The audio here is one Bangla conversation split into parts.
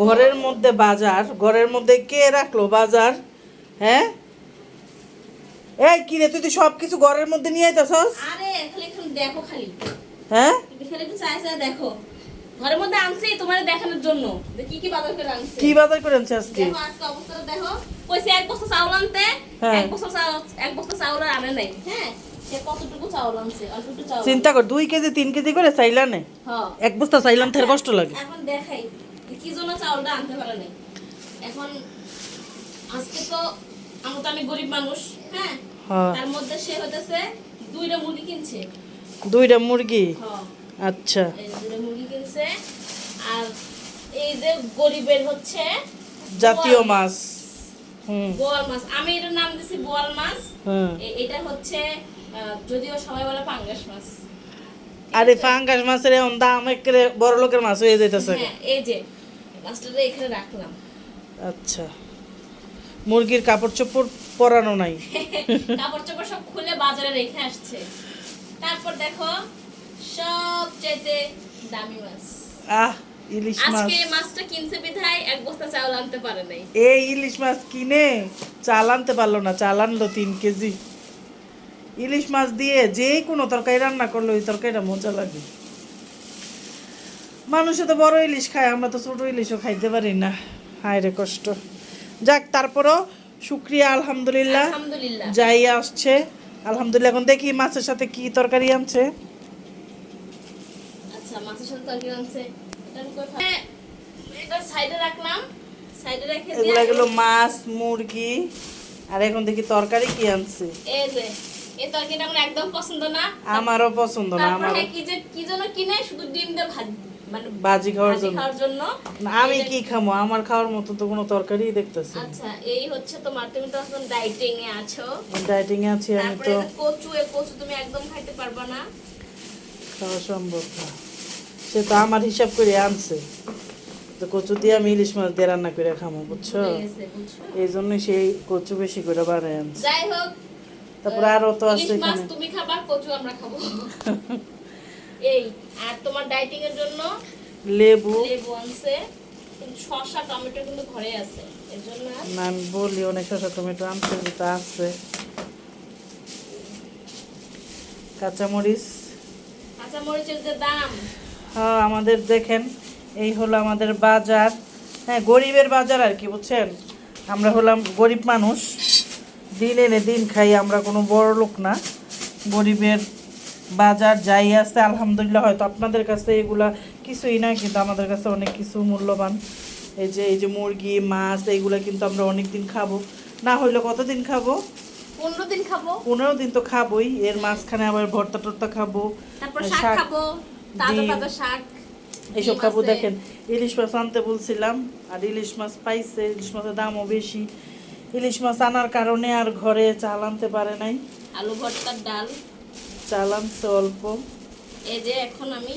ঘরের মধ্যে বাজার ঘরের মধ্যে কে রাখল বাজার? হ্যাঁ? এই কিরে তুই তো সব কিছু ঘরের মধ্যে নিয়ে আইতাছস? আরে খালি এখন দেখো খালি। হ্যাঁ? তুমি খালি একটু চাই চাই দেখো। ঘরের মধ্যে আনছি তোমার দেখানোর জন্য। যে কি কি বাজার করে আনছে। কি বাজার করে আনছে আজকে? দেখো আজকে অবস্থাটা দেখো। কইছে এক বস্তা চাউল আনতে হ্যাঁ। এক বস্তা চাউল এক বস্তা চাউল আনে নাই। হ্যাঁ? একটু চিন্তা কর দুই কেজি তিন কেজি করে চাইলানে হ্যাঁ এক বস্তা চাইলাম থের কষ্ট লাগে। এখন দেখাই। কি জন্য চাউলটা আনতে পারে নাই? এখন আজকে তো তো আমি গরিব মানুষ হ্যাঁ? হ্যাঁ। তার মধ্যে সে হতেছে দুইটা মুরগি কিনছে। দুইটা মুরগি? হ্যাঁ। আচ্ছা। দুইটা মুরগি কিনছে আর এই যে গরিবের হচ্ছে জাতীয় মাছ। হুম। বোয়াল মাছ। আমি এটার নাম দিছি বোয়াল মাছ। হুম। এটা হচ্ছে যদিও সবাই বলে পাঙ্গাস মাছ। আরে আছে? ফাঙ্গাস মাছের দাম একেবারে বড় লোকের মাছ হয়ে যাইতেছে। হ্যাঁ এই যে এখানে রাখলাম। আচ্ছা। মুরগির কাপড় চোপড় পরানো নাই। কাপড় চোপড় সব খুলে বাজারে রেখে আসছে। তারপর দেখো সব চাইতে দামি মাছ। আহ ইলিশ মাছ। আজকে মাছটা কিনছে বিধায় এক বস্তা চাউল আনতে পারে নাই। এই ইলিশ মাছ কিনে চাল আনতে পারল না চাল আনলো তিন কেজি। ইলিশ মাছ দিয়ে যে কোনো তরকারি রান্না করল ওই তরকারিটা মজা লাগে। মানুষে তো বড় ইলিশ খায় আমরা তো ছোট ইলিশও খাইতে পারি না। হায় রে কষ্ট। যাক তারপরও শুক্রিয়া আলহামদুলিল্লাহ। যাই আসছে। আলহামদুলিল্লাহ এখন দেখি মাছের সাথে কি তরকারি আনছে। আচ্ছা মাছের সাথে তরকারি আনছে। এটা আমি কই ফেলে- এটা সাইডে রাখলাম। সাইডে রেখে দিয়ে এগুলো এগুলো মাছ মুরগি আর এখন দেখি তরকারি কি আনছে। এই যে এই তরকারিটা আমার একদম পছন্দ না। আমারও পছন্দ না আমারও। হ্যাঁ, কি যে কি জন্য কিনে শুধু ডিম দিয়ে ভাজ মানে বাজি খাওয়ার জন্য। খাওয়ার জন্য আমি কি খামো? আমার খাওয়ার মতো তো কোনো তরকারি দেখতেছি আচ্ছা এই হচ্ছে তোমার তুমি তো এখন ডাইটিং এ আছো। ডায়েটিং এ আছি আমি তো। কচু এই কচু তুমি একদম খাইতে পারবা না। খাওয়া সম্ভব না। সে তো আমার হিসাব করে আনছে। তো কচু দিয়ে আমি ইলিশ মাছ দিয়ে রান্না করে খামো বুঝছ? এই জন্যই সেই কচু বেশি করে বানায় আনছে। যাই হোক তারপরে আরও তো আছে তুমি খাবা কচু আমরা খাব। এই আর তোমার ডাইটিং এর জন্য লেবু। লেবু আনছে কিন্তু শসা টমেটো কিন্তু ঘরে আছে এর জন্য না আমি বলি অনেক শসা টমেটো আনছে তো আছে। কাঁচামরিচ। কাঁচা মরিচের যে দাম। হ্যাঁ আমাদের দেখেন এই হলো আমাদের বাজার। হ্যাঁ গরিবের বাজার আর কি বুঝছেন? আমরা হলাম গরিব মানুষ। দিন এনে দিন খাই আমরা কোনো বড় লোক না। গরিবের বাজার যাই আছে আলহামদুলিল্লাহ হয়তো আপনাদের কাছে এগুলা কিছুই না কিন্তু আমাদের কাছে অনেক কিছু মূল্যবান। এই যে এই যে মুরগি মাছ এইগুলা কিন্তু আমরা অনেক দিন খাব। না হইলে কতদিন খাব? পনেরো দিন খাব। পনেরো দিন তো খাবোই এর মাঝখানে আবার ভর্তা টর্তা খাব তারপর শাক, শাক এইসব খাব দেখেন ইলিশ মাছ আনতে বলছিলাম আর ইলিশ মাছ পাইছে ইলিশ মাছের দামও বেশি। ইলিশ মাছ আনার কারণে আর ঘরে চাল আনতে পারে নাই। আলু ভর্তার ডাল। চাল আনছে অল্প। এই যে এখন আমি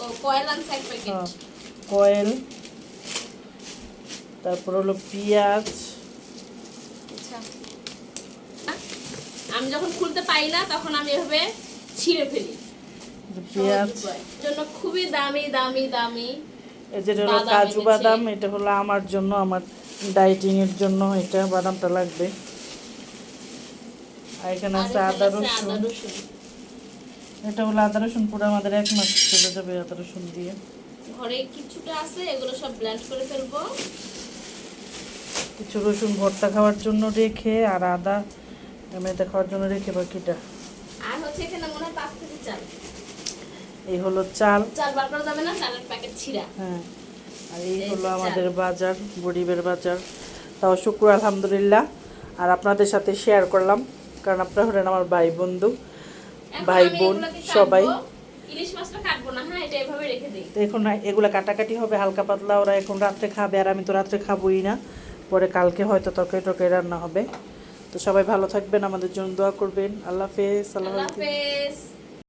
ও কয়েল আনছে এক প্যাকেট কয়েল। তারপর হলো পেঁয়াজ। আচ্ছা। আমি যখন খুলতে পাই না তখন আমি এভাবে ছিঁড়ে ফেলি। পেঁয়াজ। জন্য খুবই দামি দামি দামি এই যে হলো কাজু বাদাম এটা হলো আমার জন্য আমার ডাইটিং এর জন্য এটা বাদামটা লাগবে। আর এখানে আছে আদা রসুন। এটা হলো আদা রসুন পুরো আমাদের এক মাস চলে যাবে আদা রসুন দিয়ে। ঘরে কিছুটা আছে এগুলো সব ব্লেন্ড করে ফেলব। কিছু রসুন ভর্তা খাওয়ার জন্য রেখে আর আদা এমনিতে খাওয়ার জন্য রেখে বাকিটা। আর হচ্ছে এখানে মনে হয় পাঁচ কেজি চাল। এই হলো চাল। চাল বার করা যাবে না চালের প্যাকেট ছিঁড়া। হ্যাঁ আর এই হলো আমাদের বাজার গরিবের বাজার। তাও শুক্র আলহামদুলিল্লাহ। আর আপনাদের সাথে শেয়ার করলাম কারণ আপনারা হলেন আমার ভাই বন্ধু। ভাই বোন সবাই। ইলিশ মাছটা কাটবো না হ্যাঁ এটা এভাবে রেখে দিই। তো এখন এগুলো কাটাকাটি হবে হালকা পাতলা ওরা এখন রাত্রে খাবে আর আমি তো রাত্রে খাবোই না। পরে কালকে হয়তো তরকারি টরকারি রান্না হবে। তো সবাই ভালো থাকবেন আমাদের জন্য দোয়া করবেন। আল্লাহ হাফেজ আল্লাহ হাফেজ।